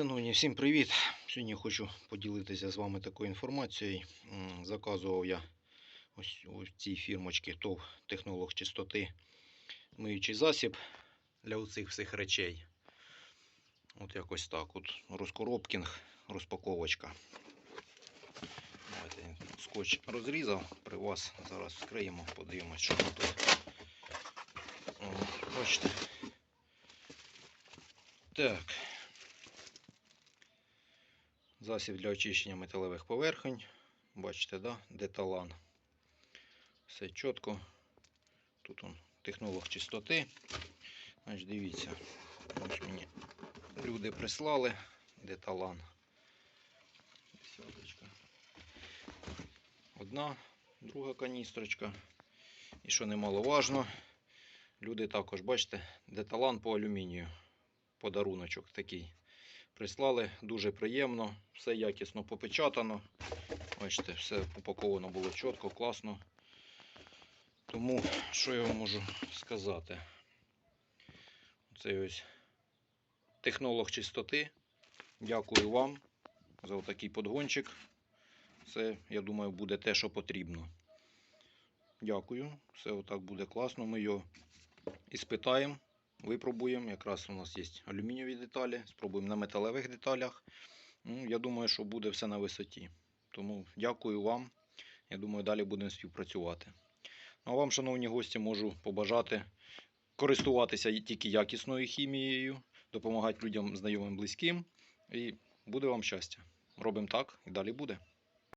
Шановні, всім привіт! Сьогодні хочу поділитися з вами такою інформацією. Заказував я ось у цій фірмочці ТОВ технолог чистоти миючий засіб для оцих всіх речей. От якось так. От розкоробкінг, розпаковочка. Давайте скотч розрізав при вас. Зараз вскриємо, подивимось, що тут. Бачите. Так. Засіб для очищення металевих поверхонь. Бачите, да? деталан. Все чітко. Тут он технолог чистоти. Значить, дивіться. Ось мені люди прислали деталан. Десяточка. Одна, друга каністрочка. І що немаловажно, люди також, бачите, деталан по алюмінію. Подаруночок такий прислали. Дуже приємно, все якісно попечатано. Бачите, все упаковано було чітко, класно. Тому що я вам можу сказати? Це ось технолог чистоти. Дякую вам за такий подгончик. Це, я думаю, буде те, що потрібно. Дякую. Все отак буде класно. Ми його іспитаємо. Випробуємо. Якраз у нас є алюмінієві деталі. Спробуємо на металевих деталях. Ну, я думаю, що буде все на висоті. Тому дякую вам. Я думаю, далі будемо співпрацювати. Ну, а вам, шановні гості, можу побажати користуватися тільки якісною хімією, допомагати людям, знайомим, близьким. І буде вам щастя. Робимо так і далі буде.